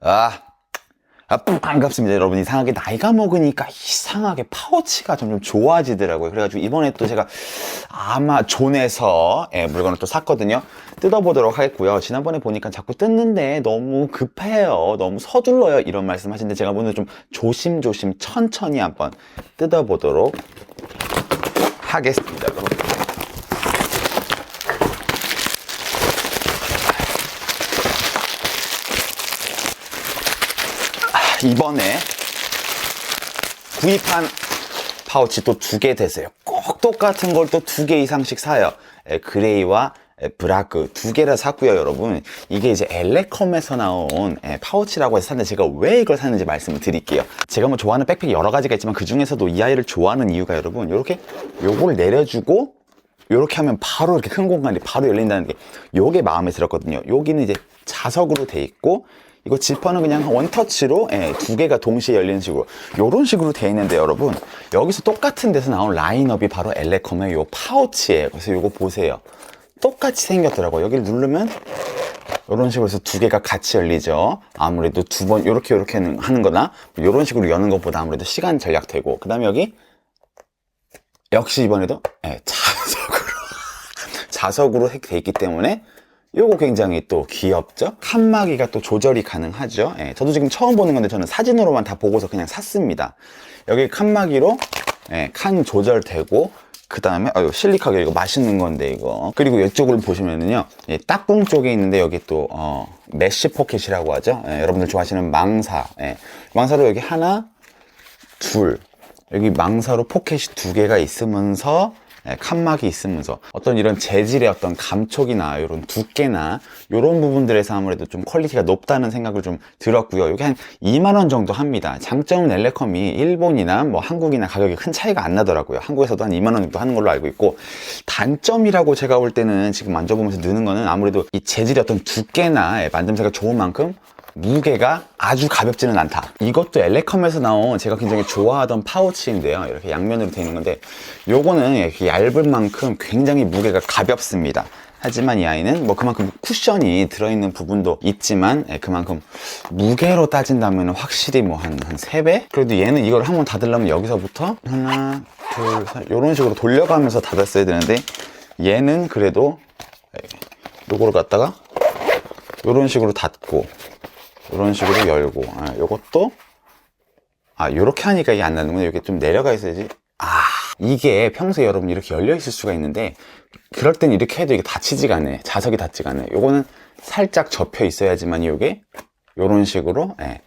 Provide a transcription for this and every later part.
아, 아, 반갑습니다, 여러분. 이상하게 나이가 먹으니까 이상하게 파우치가 점점 좋아지더라고요. 그래가지고 이번에 또 제가 아마 존에서 예, 물건을 또 샀거든요. 뜯어보도록 하겠고요. 지난번에 보니까 자꾸 뜯는데 너무 급해요. 너무 서둘러요. 이런 말씀 하시는데 제가 오늘 좀 조심조심 천천히 한번 뜯어보도록 하겠습니다, 여러분. 이번에 구입한 파우치 또 두 개 되세요. 꼭 똑같은 걸 또 두 개 이상씩 사요. 에, 그레이와 에, 브라크 두 개를 샀고요, 여러분. 이게 이제 엘레컴에서 나온 에, 파우치라고 해서 샀는데 제가 왜 이걸 샀는지 말씀을 드릴게요. 제가 뭐 좋아하는 백팩이 여러 가지가 있지만 그 중에서도 이 아이를 좋아하는 이유가 여러분, 이렇게 요걸 내려주고 요렇게 하면 바로 이렇게 큰 공간이 바로 열린다는 게 요게 마음에 들었거든요. 여기는 이제 자석으로 돼 있고 이거 지퍼는 그냥 원터치로 예, 두 개가 동시에 열리는 식으로 요런 식으로 돼 있는데 여러분 여기서 똑같은 데서 나온 라인업이 바로 엘레컴의 요 파우치예요. 그래서 요거 보세요. 똑같이 생겼더라고요. 여기를 누르면 이런 식으로 해서 두 개가 같이 열리죠. 아무래도 두 번 이렇게 이렇게 하는 거나 이런 식으로 여는 것보다 아무래도 시간 절약되고 그 다음에 여기 역시 이번에도 예, 자석으로 자석으로 돼 있기 때문에 요거 굉장히 또 귀엽죠? 칸막이가 또 조절이 가능하죠? 예, 저도 지금 처음 보는 건데 저는 사진으로만 다 보고서 그냥 샀습니다. 여기 칸막이로 예, 칸 조절되고 그 다음에 어, 실리카게 이거 맛있는 건데 이거 그리고 이쪽을 보시면은요 이 딱봉 쪽에 있는데 여기 또 어, 메쉬 포켓이라고 하죠 예, 여러분들 좋아하시는 망사 예, 망사로 여기 하나 둘 여기 망사로 포켓이 두 개가 있으면서 예, 칸막이 있으면서 어떤 이런 재질의 어떤 감촉이나 이런 두께나 이런 부분들에서 아무래도 좀 퀄리티가 높다는 생각을 좀 들었고요. 이게 한 2만 원 정도 합니다. 장점은 엘레컴이 일본이나 뭐 한국이나 가격이 큰 차이가 안 나더라고요. 한국에서도 한 2만 원 정도 하는 걸로 알고 있고 단점이라고 제가 볼 때는 지금 만져보면서 느는 거는 아무래도 이 재질의 어떤 두께나 예, 만듦새가 좋은 만큼 무게가 아주 가볍지는 않다. 이것도 엘레컴에서 나온 제가 굉장히 좋아하던 파우치인데요. 이렇게 양면으로 되어 있는 건데 요거는 이렇게 얇은 만큼 굉장히 무게가 가볍습니다. 하지만 이 아이는 뭐 그만큼 쿠션이 들어있는 부분도 있지만 예, 그만큼 무게로 따진다면 확실히 뭐 한 한 3배? 그래도 얘는 이걸 한번 닫으려면 여기서부터 하나, 둘, 셋 이런 식으로 돌려가면서 닫았어야 되는데 얘는 그래도 예, 요거를 갖다가 이런 식으로 닫고 이런 식으로 열고 아, 요것도 아 하니까 이게 안 나는구나. 이렇게 좀 내려가 있어야지. 아 이게 평소에 여러분 이렇게 열려 있을 수가 있는데 그럴 땐 이렇게 해도 이게 닫히지가 않네. 자석이 닫지가 않네. 요거는 살짝 접혀 있어야지만 이게 요런 식으로 예,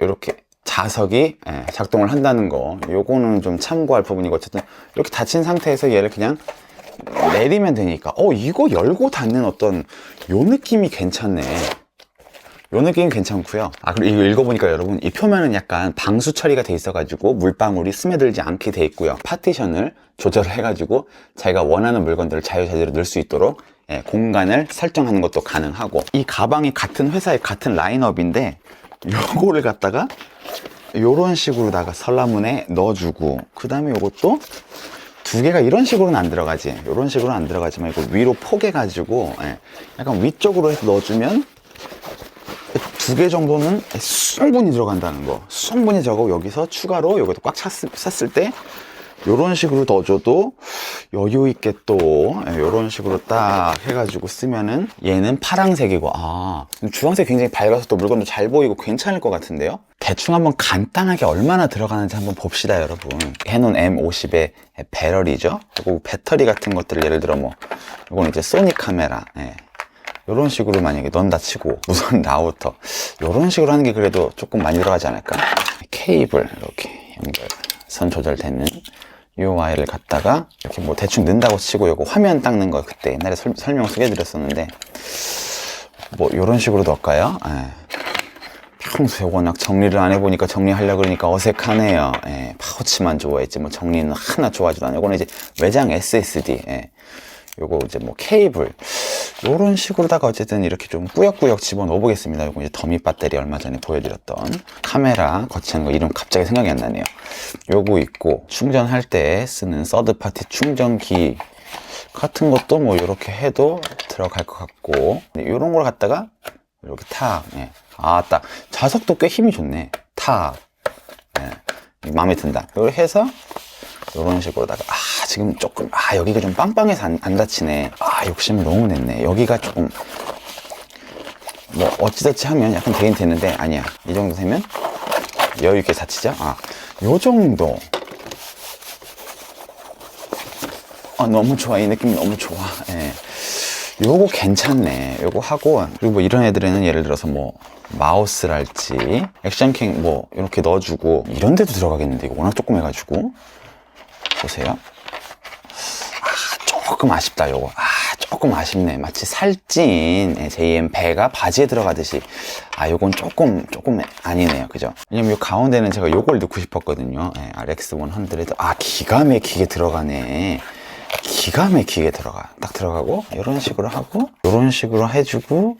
요렇게 자석이 예, 작동을 한다는 거. 요거는 좀 참고할 부분이고 어쨌든 이렇게 닫힌 상태에서 얘를 그냥 내리면 되니까. 어 이거 열고 닫는 어떤 요 느낌이 괜찮네 요 느낌 괜찮고요. 아 그리고 이거 읽어보니까 여러분 이 표면은 약간 방수 처리가 돼 있어가지고 물방울이 스며들지 않게 돼 있고요. 파티션을 조절을 해가지고 자기가 원하는 물건들을 자유자재로 넣을 수 있도록 예, 공간을 설정하는 것도 가능하고 이 가방이 같은 회사의 같은 라인업인데 요거를 갖다가 요런 식으로다가 설라문에 넣어주고 그 다음에 요것도 두 개가 이런 식으로는 안 들어가지 이런 식으로는 안 들어가지만 이거 위로 포개 가지고 예, 약간 위쪽으로 해서 넣어주면 두 개 정도는 충분히 들어간다는 거. 충분히 저거 여기서 추가로 여기도 꽉 찼을, 찼을 때 이런 식으로 넣어줘도 여유 있게 또 이런 식으로 딱 해가지고 쓰면은 얘는 파랑색이고 아 주황색 굉장히 밝아서 또 물건도 잘 보이고 괜찮을 것 같은데요? 대충 한번 간단하게 얼마나 들어가는지 한번 봅시다 여러분. 해놓은 M50의 배럴이죠? 그리고 배터리 같은 것들을 예를 들어 뭐 이건 이제 소니 카메라 예. 이런 식으로 만약에 넣는다 치고 우선 라우터 이런 식으로 하는 게 그래도 조금 많이 들어가지 않을까 케이블 이렇게 연결 선 조절되는 이 와이를 갖다가 이렇게 뭐 대충 넣는다고 치고 이거 화면 닦는 거 그때 옛날에 설, 설명 소개해드렸었는데 뭐 이런 식으로 넣을까요? 예. 평소에 워낙 정리를 안 해보니까 정리하려고 그러니까 어색하네요. 예, 파우치만 좋아했지 뭐 정리는 하나 좋아하지도 않아요. 이거는 이제 외장 SSD. 예. 요거 이제 뭐 케이블 요런 식으로다가 어쨌든 이렇게 좀 꾸역꾸역 집어넣어 보겠습니다. 요거 이제 더미 배터리 얼마 전에 보여드렸던 카메라 거치하는 거 이름 갑자기 생각이 안 나네요. 요거 있고 충전할 때 쓰는 서드 파티 충전기 같은 것도 뭐 이렇게 해도 들어갈 것 같고 요런 걸 갖다가 이렇게 탁. 예. 아, 딱. 자석도 꽤 힘이 좋네. 탁. 예. 마음에 든다. 이걸 해서 이런 식으로다가 아 지금 조금 아 여기가 좀 빵빵해서 안, 안 닫히네. 아 욕심을 너무 냈네. 여기가 조금 뭐 어찌저찌 하면 약간 되긴 되는데 아니야. 이 정도 되면 여유 있게 닫히죠. 아, 요 정도. 아 너무 좋아. 이 느낌 너무 좋아. 예. 요거 괜찮네. 요거 하고 그리고 뭐 이런 애들에는 예를 들어서 뭐 마우스랄지 액션캠 뭐 이렇게 넣어주고 이런 데도 들어가겠는데 이거 워낙 조금 해가지고 보세요. 아 조금 아쉽다 요거. 아 조금 아쉽네. 마치 살찐 JM 배가 바지에 들어가듯이 아 요건 조금 조금 아니네요. 그죠? 왜냐면 요 가운데는 제가 요걸 넣고 싶었거든요. 예, RX 100. 아 기가 막히게 들어가네. 기가 막히게 들어가. 딱 들어가고, 이런 식으로 하고, 이런 식으로 해주고,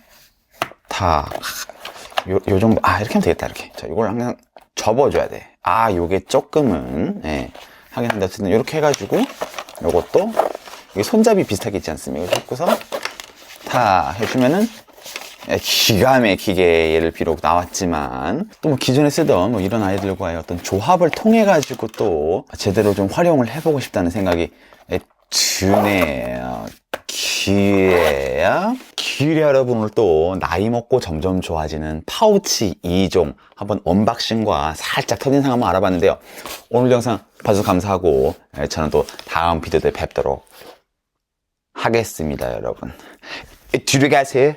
다, 요, 요 정도, 아, 이렇게 하면 되겠다, 이렇게. 자, 이걸 항상 접어줘야 돼. 아, 요게 조금은, 예, 하긴 한데, 어쨌든 이렇게 해가지고, 요것도, 이게 손잡이 비슷하게 있지 않습니까? 잡고서, 다 해주면은, 예, 기가 막히게 얘를 비록 나왔지만 또 뭐 기존에 쓰던 뭐 이런 아이들과의 어떤 조합을 통해 가지고 또 제대로 좀 활용을 해보고 싶다는 생각이 예, 드네요. 기회야 기회 여러분을 또 나이 먹고 점점 좋아지는 파우치 2종 한번 언박싱과 살짝 첫인상 한번 알아봤는데요. 오늘 영상 봐주셔서 감사하고 예, 저는 또 다음 비디오 때 뵙도록 하겠습니다, 여러분. 뒤로 가세요.